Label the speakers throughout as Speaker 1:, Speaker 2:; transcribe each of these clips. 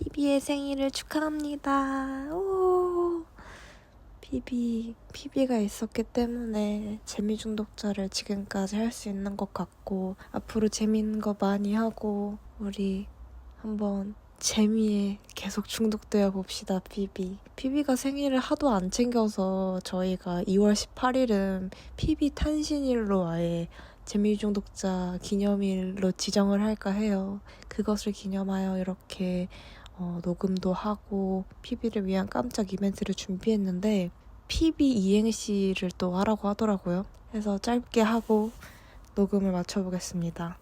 Speaker 1: 피비의 생일을 축하합니다. 오. 피비, 피비가 있었기 때문에 재미 중독자를 지금까지 할 수 있는 것 같고 앞으로 재밌는 거 많이 하고 우리 한번 재미에 계속 중독되어 봅시다, 피비. 피비가 생일을 하도 안 챙겨서 저희가 2월 18일은 피비 탄신일로 아예 재미 중독자 기념일로 지정을 할까 해요. 그것을 기념하여 이렇게 어, 녹음도 하고 PB를 위한 깜짝 이벤트를 준비했는데 PB 이행시를 또 하라고 하더라고요. 그래서 짧게 하고 녹음을 마쳐보겠습니다.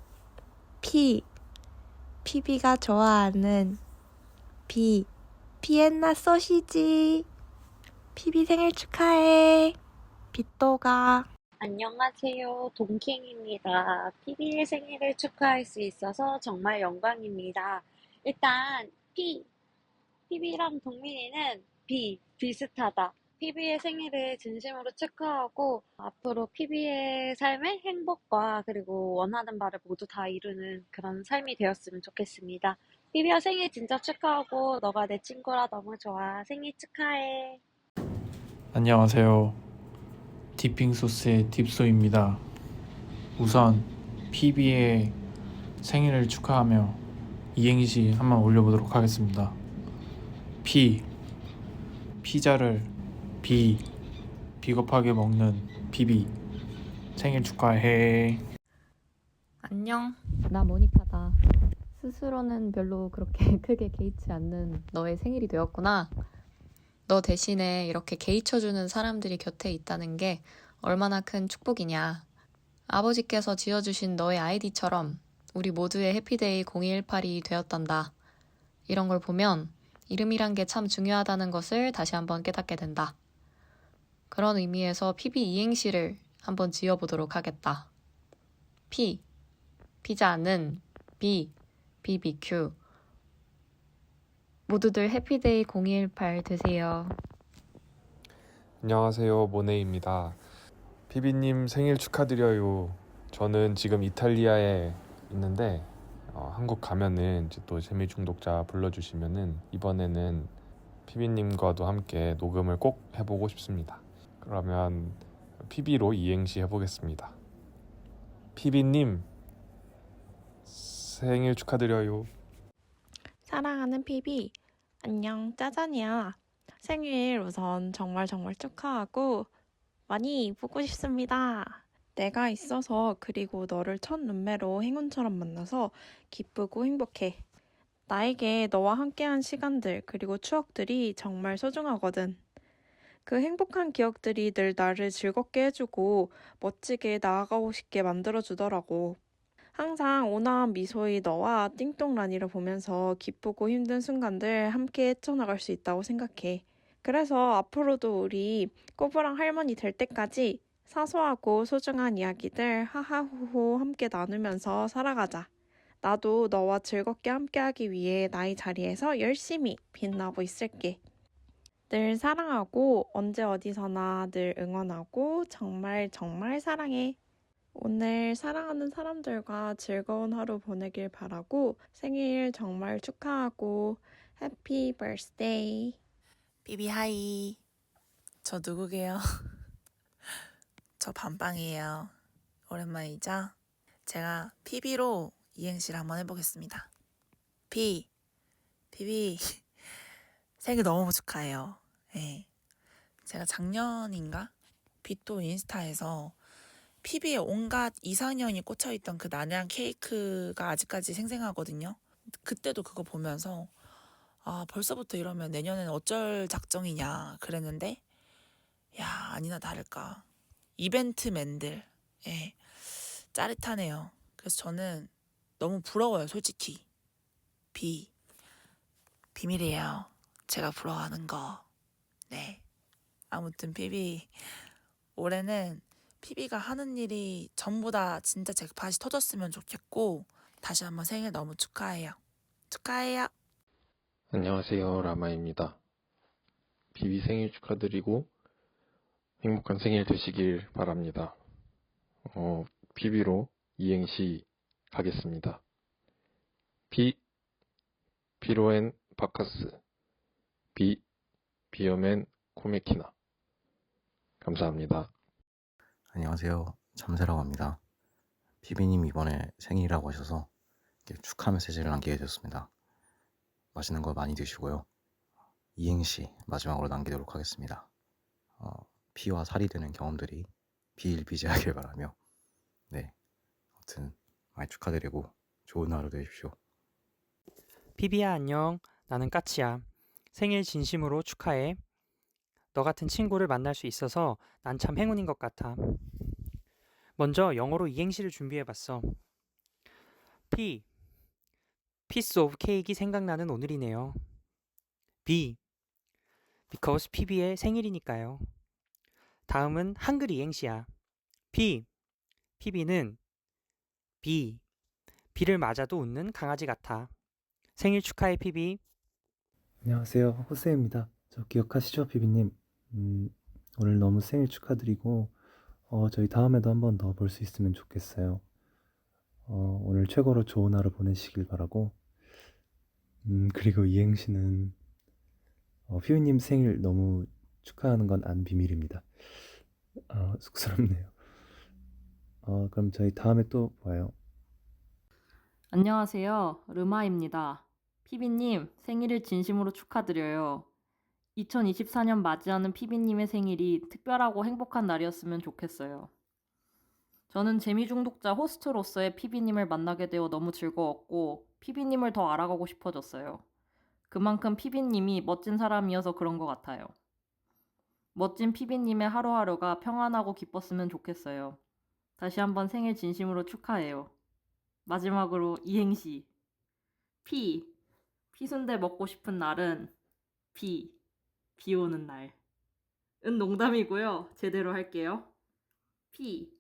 Speaker 1: P PB가 좋아하는 B 비엔나 소시지 PB 생일 축하해 빗도가
Speaker 2: 안녕하세요. 동킹입니다. PB의 생일을 축하할 수 있어서 정말 영광입니다. 일단, P. PB랑 동민이는 B. 비슷하다. PB의 생일을 진심으로 축하하고, 앞으로 PB의 삶의 행복과 그리고 원하는 바를 모두 다 이루는 그런 삶이 되었으면 좋겠습니다. PB야 생일 진짜 축하하고, 너가 내 친구라 너무 좋아. 생일 축하해.
Speaker 3: 안녕하세요. 디핑 소스의 딥소입니다. 우선 PB의 생일을 축하하며 이행시 한번 올려보도록 하겠습니다. P 피자를 B 비겁하게 먹는 PB 생일 축하해.
Speaker 4: 안녕. 나 모니카다. 스스로는 별로 그렇게 크게 개의치 않는 너의 생일이 되었구나. 너 대신에 이렇게 개의쳐주는 사람들이 곁에 있다는 게 얼마나 큰 축복이냐. 아버지께서 지어주신 너의 아이디처럼 우리 모두의 해피데이 0218이 되었단다. 이런 걸 보면 이름이란 게 참 중요하다는 것을 다시 한번 깨닫게 된다. 그런 의미에서 PB 이행시를 한번 지어보도록 하겠다. P. 피자는 B. BBQ. 모두들 해피데이 0218 되세요.
Speaker 5: 안녕하세요. 모네입니다. 피비님 생일 축하드려요. 저는 지금 이탈리아에 있는데 어, 한국 가면은 이제 또 재미 중독자 불러주시면은 이번에는 피비님과도 함께 녹음을 꼭 해보고 싶습니다. 그러면 피비로 이행시 해보겠습니다. 피비님 생일 축하드려요.
Speaker 6: 사랑하는 피비, 안녕, 짜잔이야. 생일 우선 정말 정말 축하하고 많이 보고 싶습니다. 내가 있어서 그리고 너를 첫 눈매로 행운처럼 만나서 기쁘고 행복해. 나에게 너와 함께한 시간들 그리고 추억들이 정말 소중하거든. 그 행복한 기억들이 늘 나를 즐겁게 해주고 멋지게 나아가고 싶게 만들어주더라고. 항상 온화한 미소의 너와 띵똥라니를 보면서 기쁘고 힘든 순간들 함께 헤쳐나갈 수 있다고 생각해. 그래서 앞으로도 우리 꼬부랑 할머니 될 때까지 사소하고 소중한 이야기들 하하호호 함께 나누면서 살아가자. 나도 너와 즐겁게 함께하기 위해 나의 자리에서 열심히 빛나고 있을게. 늘 사랑하고 언제 어디서나 늘 응원하고 정말 정말 사랑해. 오늘 사랑하는 사람들과 즐거운 하루 보내길 바라고 생일 정말 축하하고 해피 버스데이.
Speaker 7: 비비 하이. 저 누구게요? 저 밤빵이에요. 오랜만이죠? 제가 PB로 이행시를 한번 해보겠습니다. 비. 비비. 생일 너무 축하해요. 예. 제가 작년인가? 비또 인스타에서 PB에 온갖 이상형이 꽂혀있던 그 난해한 케이크가 아직까지 생생하거든요. 그때도 그거 보면서 아, 벌써부터 이러면 내년엔 어쩔 작정이냐 그랬는데 야, 아니나 다를까. 이벤트맨들. 예. 짜릿하네요. 그래서 저는 너무 부러워요, 솔직히. 비. 비밀이에요. 제가 부러워하는 거. 네. 아무튼 비비 올해는 피비가 하는 일이 전부 다 진짜 잭팟이 터졌으면 좋겠고 다시 한번 생일 너무 축하해요. 축하해요.
Speaker 8: 안녕하세요. 라마입니다. 비비 생일 축하드리고 행복한 생일 되시길 바랍니다. 어, 비비로 이행시 가겠습니다. 비, 피로엔 바카스 B. 비어맨 코메키나 감사합니다.
Speaker 9: 안녕하세요. 잠새라고 합니다. 피비님 이번에 생일이라고 하셔서 축하 메시지를 남기게 되었습니다. 맛있는 거 많이 드시고요. 이행시 마지막으로 남기도록 하겠습니다. 어, 피와 살이 되는 경험들이 비일비재하길 바라며 네, 아무튼 많이 축하드리고 좋은 하루 되십시오.
Speaker 10: 피비야 안녕. 나는 까치야. 생일 진심으로 축하해. 너 같은 친구를 만날 수 있어서 난 참 행운인 것 같아. 먼저 영어로 이행시를 준비해봤어. P. 피스 오브 케이크 생각나는 오늘이네요. B. because PB의 생일이니까요. 다음은 한글 이행시야. P. PB는 B. 비를 맞아도 웃는 강아지 같아. 생일 축하해 피비.
Speaker 11: 안녕하세요. 호세입니다. 저 기억하시죠, 비비님? 음, 오늘 너무 생일 축하드리고, 어, 저희 다음에도 한 번 더 볼 수 있으면 좋겠어요. 어, 오늘 최고로 좋은 하루 보내시길 바라고, 음, 그리고 이행시는, 어, 피비님 생일 너무 축하하는 건 안 비밀입니다. 어, 쑥스럽네요. 어, 그럼 저희 다음에 또 봐요.
Speaker 12: 안녕하세요. 르마입니다. 피비님, 생일을 진심으로 축하드려요. 2024년 맞이하는 피비님의 생일이 특별하고 행복한 날이었으면 좋겠어요. 저는 재미 중독자 호스트로서의 피비님을 만나게 되어 너무 즐거웠고, 피비님을 더 알아가고 싶어졌어요. 그만큼 피비님이 멋진 사람이어서 그런 것 같아요. 멋진 피비님의 하루하루가 평안하고 기뻤으면 좋겠어요. 다시 한번 생일 진심으로 축하해요. 마지막으로 이행시. 피. 피순대 먹고 싶은 날은 비. 비 오는 날. 은 농담이고요. 제대로 할게요. 피.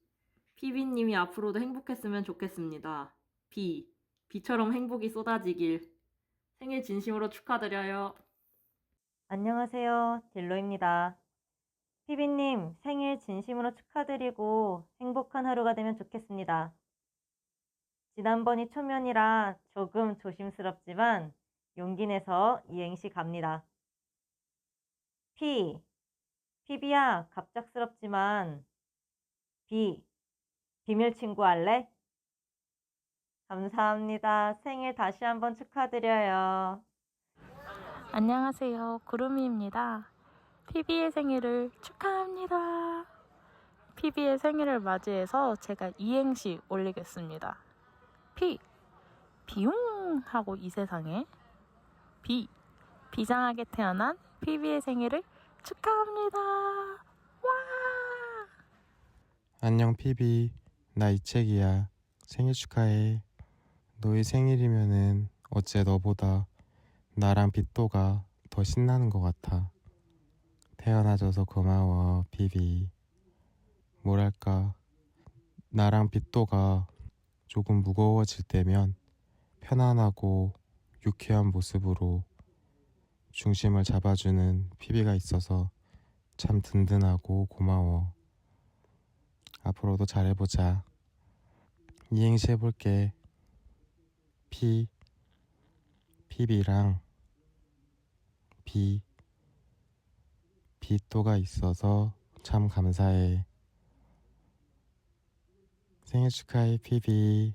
Speaker 12: 피비님이 앞으로도 행복했으면 좋겠습니다. 비. 비처럼 행복이 쏟아지길. 생일 진심으로 축하드려요.
Speaker 13: 안녕하세요. 딜로입니다. 피비님 생일 진심으로 축하드리고 행복한 하루가 되면 좋겠습니다. 지난번이 초면이라 조금 조심스럽지만 용기 내서 이행시 갑니다. 피, 피비야 갑작스럽지만 비, 비밀 친구 할래? 감사합니다. 생일 다시 한번 축하드려요.
Speaker 6: 안녕하세요. 구름이입니다. 피비의 생일을 축하합니다. 피비의 생일을 맞이해서 제가 이행시 올리겠습니다. 피, 비웅 하고 이 세상에 비, 비장하게 태어난 피비의 생일을 축하합니다. 와!
Speaker 14: 안녕 피비 나 이책이야 생일 축하해 너의 생일이면은 어째 너보다 나랑 빗도가 더 신나는 것 같아 태어나줘서 고마워 피비 뭐랄까 나랑 빗도가 조금 무거워질 때면 편안하고 유쾌한 모습으로 중심을 잡아주는 피비가 있어서 참 든든하고 고마워 앞으로도 잘해보자. 이행시 해볼게. 피, 피비랑 비, 비또가 있어서 참 감사해. 생일 축하해, 피비.